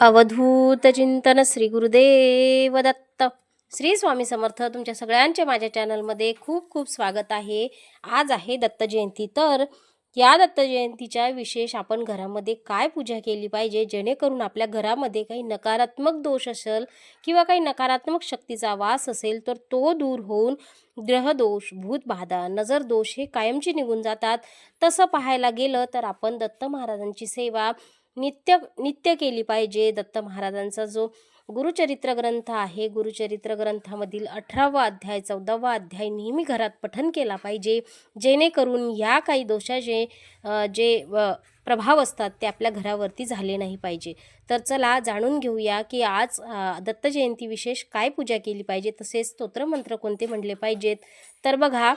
अवधूत चिंतन श्री गुरुदेव दत्त. श्री स्वामी समर्थ तुमच्या सगळ्यांचे माझ्या चॅनलमध्ये खूप खूप स्वागत आहे. आज आहे दत्त जयंती. तर या दत्त जयंतीच्या विशेष आपण घरामध्ये काय पूजा केली पाहिजे? जेणेकरून आपल्या घरामध्ये काही नकारात्मक दोष असेल किंवा काही नकारात्मक शक्तीचा वास असेल तर तो दूर होऊन ग्रहदोष भूतबाधा नजर दोष हे कायमचे निघून जातात. तसं पाहायला गेलं तर आपण दत्त महाराजांची सेवा नित्य नित्य केली पाहिजे दत्त महाराजांचा जो गुरुचरित्र ग्रंथ आहे. गुरुचरित्र ग्रंथामधील अठरावा अध्याय चौदावा अध्याय नेहमी घरात पठन केला पाहिजे. जेणेकरून या काही दोषाचे जे प्रभाव असतात ते आपल्या घरावरती झाले नाही पाहिजे. तर चला जाणून घेऊया की आज दत्तजयंती दत्त जयंती विशेष काय पूजा केली पाहिजे? तसेच स्तोत्रमंत्र कोणते म्हणले पाहिजेत? तर बघा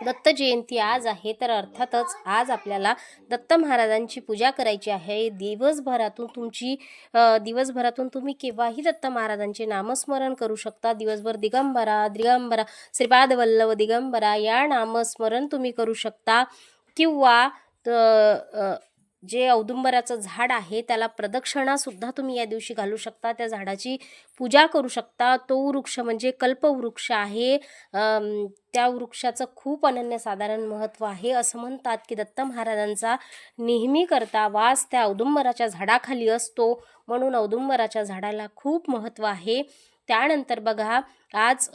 दत्त जयंती आज आहे तर अर्थातच आज आपल्याला दत्त महाराजांची पूजा करायची आहे. दिवसभरातून तुमची दिवसभरातून तुम्ही केव्हाही दत्त महाराजांचे नामस्मरण करू शकता. दिवसभर दिगंबरा दिगंबरा श्रीपाद वल्लभ दिगंबरा या नामस्मरण तुम्ही करू शकता. किंवा जे औदुंबराचं झाड आहे त्याला प्रदक्षिणासुद्धा तुम्ही या दिवशी घालू शकता. त्या झाडाची पूजा करू शकता. तो वृक्ष म्हणजे कल्पवृक्ष आहे. त्या वृक्षाचं खूप अनन्यसाधारण महत्त्व आहे. असं म्हणतात की दत्त महाराजांचा नेहमी करता वास त्या औदुंबराच्या झाडाखाली असतो. म्हणून औदुंबराच्या झाडाला खूप महत्त्व आहे. त्यानंतर बघा आज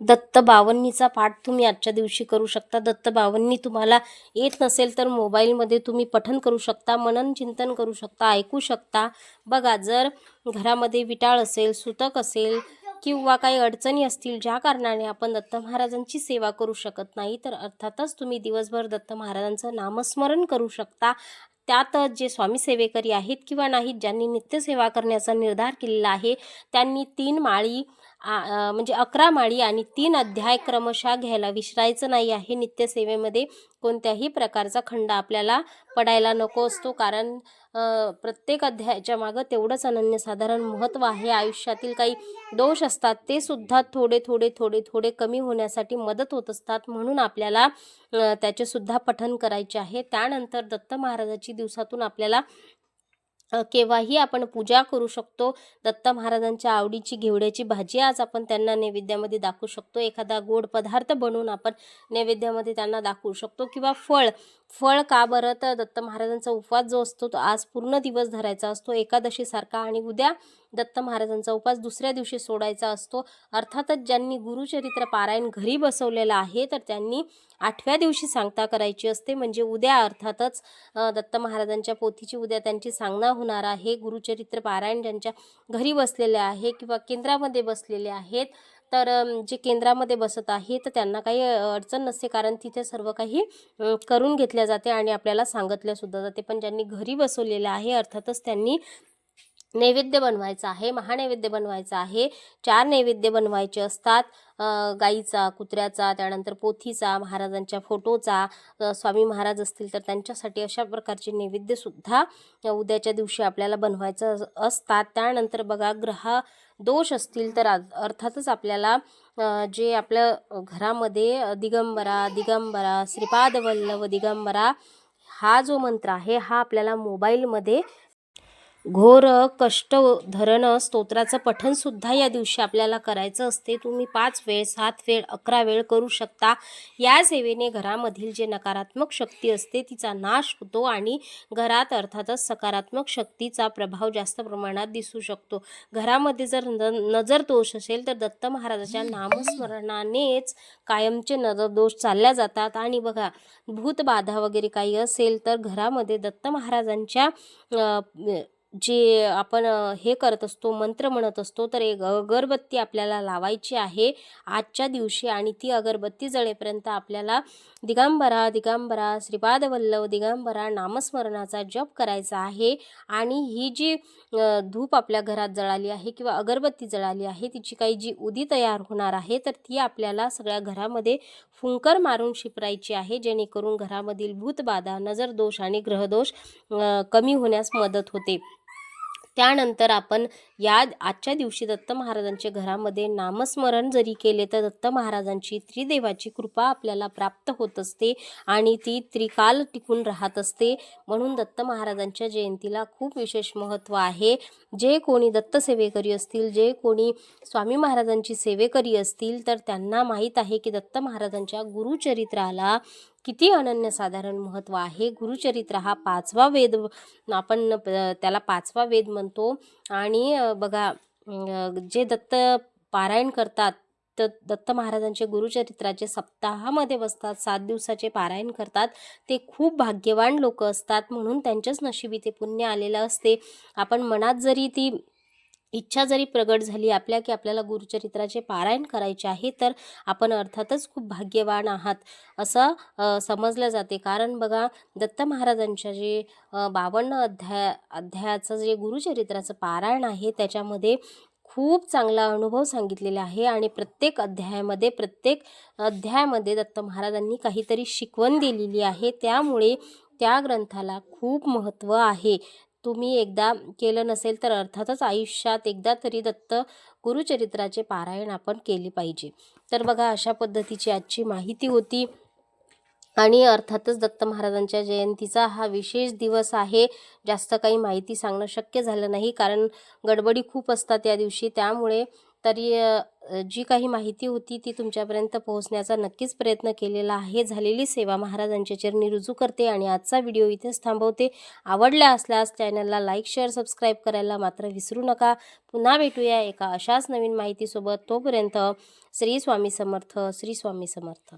दत्त बावन्नीचा पाठ तुम्ही आजच्या दिवशी करू शकता. दत्त बावन्नी तुम्हाला येत नसेल तर मोबाईलमध्ये तुम्ही पठन करू शकता मनन चिंतन करू शकता ऐकू शकता. बघा जर घरामध्ये विटाळ असेल सुतक असेल किंवा काही अडचणी असतील ज्या कारणाने आपण दत्त महाराजांची सेवा करू शकत नाही तर अर्थातच तुम्ही दिवसभर दत्त महाराजांचं नामस्मरण करू शकता. त्यात जे स्वामी सेवेकरी आहेत किंवा नाहीत ज्यांनी नित्यसेवा करण्याचा निर्धार केलेला आहे त्यांनी तीन माळी म्हणजे अकरा माळी आणि तीन अध्याय क्रमशः घ्यायला विसरायचं नाही आहे. नित्यसेवेमध्ये कोणत्याही प्रकारचा खंड आपल्याला पडायला नको असतो. कारण प्रत्येक अध्यायाच्या मागं तेवढंच अनन्यसाधारण महत्त्व आहे. आयुष्यातील काही दोष असतात ते सुद्धा थोडे थोडे थोडे थोडे कमी होण्यासाठी मदत होत असतात. म्हणून आपल्याला त्याचेसुद्धा त्याचे सुद्धा पठन करायचे आहे. त्यानंतर दत्त महाराजाची दिवसातून आपल्याला केव्हाही आपण पूजा करू शकतो. दत्त महाराजांच्या आवडीची घेवड्याची भाजी आज आपण त्यांना नैवेद्यामध्ये दाखवू शकतो. एखादा गोड पदार्थ बनवून आपण नैवेद्यामध्ये त्यांना दाखवू शकतो किंवा फळ फळ का बरं? तर दत्त महाराजांचा उपवास जो असतो तो आज पूर्ण दिवस धरायचा असतो. एकादशीसारखा आणि उद्या दत्त महाराजांचा उपवास दुसऱ्या दिवशी सोडायचा असतो. अर्थातच ज्यांनी गुरुचरित्र पारायण घरी बसवलेलं आहे तर त्यांनी आठव्या दिवशी सांगता करायची असते. म्हणजे उद्या अर्थातच दत्त महाराजांच्या पोथीची उद्या त्यांची सांगना होणार आहे. गुरुचरित्र पारायण ज्यांच्या घरी बसलेले आहे किंवा केंद्रामध्ये बसलेले आहेत तर जे केंद्रामध्ये बसत आहे तर त्यांना काही अडचण नसते. कारण तिथे सर्व काही करून घेतल्या जाते आणि आपल्याला सांगितल्या सुद्धा जाते. पण ज्यांनी घरी बसवलेलं आहे अर्थातच त्यांनी नैवेद्य बनवायचा आहे महानैवेद्य बनवायचा आहे. चार नैवेद्य बनवायचे असतात. गाईचा कुत्र्याचा त्यानंतर पोथीचा महाराजांच्या फोटोचा. स्वामी महाराज असतील तर त्यांच्यासाठी अशा प्रकारचे नैवेद्यसुद्धा उद्याच्या दिवशी आपल्याला बनवायचं असतात. त्यानंतर बघा ग्रह दोष असतील तर अर्थातच आपल्याला जे आपल्या घरामध्ये दिगंबरा दिगंबरा श्रीपाद वल्लभ दिगंबरा हा जो मंत्र आहे हा आपल्याला मोबाईलमध्ये घोर कष्ट धरण स्तोत्राचं पठणसुद्धा या दिवशी आपल्याला करायचं असते. तुम्ही पाच वेळ सात वेळ अकरा वेळ करू शकता. या सेवेने घरामधील जे नकारात्मक शक्ती असते तिचा नाश होतो आणि घरात अर्थातच सकारात्मक शक्तीचा प्रभाव जास्त प्रमाणात दिसू शकतो. घरामध्ये जर न नजर दोष असेल तर दत्त महाराजाच्या नामस्मरणानेच कायमचे नजर दोष चालल्या जातात. आणि बघा भूतबाधा वगैरे काही असेल तर घरामध्ये दत्त महाराजांच्या जे आपण हे करत असतो मंत्र म्हणत असतो तर एक अगरबत्ती आपल्याला लावायची आहे आजच्या दिवशी आणि ती अगरबत्ती जळेपर्यंत आपल्याला दिगंबरा दिगंबरा श्रीपादवल्लव दिगंबरा नामस्मरणाचा जप करायचा आहे आणि ही जी धूप आपल्या घरात जळाली आहे किंवा अगरबत्ती जळाली आहे तिची काही जी उदी तयार होणार आहे तर ती आपल्याला सगळ्या घरामध्ये फुंकर मारून शिपरायची आहे जेणेकरून घरामधील भूतबाधा नजरदोष आणि ग्रहदोष कमी होण्यास मदत होते. त्यानंतर आपण या आजच्या दिवशी दत्त महाराजांच्या घरामध्ये नामस्मरण जरी केले तर दत्त महाराजांची त्रिदेवाची कृपा आपल्याला प्राप्त होत असते आणि ती त्रिकाल टिकून राहत असते. म्हणून दत्त महाराजांच्या जयंतीला खूप विशेष महत्त्व आहे. जे कोणी दत्त सेवेकरी असतील जे कोणी स्वामी महाराजांची सेवेकरी असतील तर त्यांना माहीत आहे की दत्त महाराजांच्या गुरुचरित्राला किती अनन्यसाधारण महत्त्व आहे. गुरुचरित्र हा पाचवा वेद आपण त्याला पाचवा वेद म्हणतो. आणि बघा जे दत्त पारायण करतात तर दत्त महाराजांचे गुरुचरित्राचे सप्ताहामध्ये बसतात सात दिवसाचे पारायण करतात. ते खूप भाग्यवान लोक असतात म्हणून त्यांच्याच नशिबी ते पुण्य आलेलं असते. आपण मनात जरी ती इच्छा जरी प्रगट झाली आपल्या की आपल्याला गुरुचरित्राचे पारायण करायचे आहे तर आपण अर्थातच खूप भाग्यवान आहात असं समजलं जाते. कारण बघा दत्त महाराजांच्या जे बावन्न अध्याय अध्यायाचं जे गुरुचरित्राचं पारायण आहे त्याच्यामध्ये खूप चांगला अनुभव सांगितलेला आहे आणि प्रत्येक अध्यायामध्ये प्रत्येक अध्यायामध्ये दत्त महाराजांनी काहीतरी शिकवण दिलेली आहे. त्यामुळे त्या ग्रंथाला खूप महत्त्व आहे. तुम्ही एकदा केलं नसेल तर अर्थातच आयुष्यात एकदा तरी दत्त गुरुचरित्राचे पारायण आपण केले पाहिजे. तर बघा अशा पद्धतीची आजची माहिती होती. आणि अर्थातच दत्त महाराजांच्या जयंतीचा हा विशेष दिवस आहे. जास्त काही माहिती सांगणं शक्य झालं नाही कारण गडबडी खूप असतात त्या दिवशी. त्यामुळे तरी जी काही माहिती होती ती तुमच्यापर्यंत पोहोचण्याचा नक्कीच प्रयत्न केलेला आहे. झालेली सेवा महाराजांच्या चरणी रुजू करते आणि आजचा व्हिडिओ इथेच थांबवते. आवडला असल्यास चॅनलला लाईक शेअर सबस्क्राईब करायला मात्र विसरू नका. पुन्हा भेटूया एका अशाच नवीन माहितीसोबत. तोपर्यंत श्री स्वामी समर्थ श्री स्वामी समर्थ.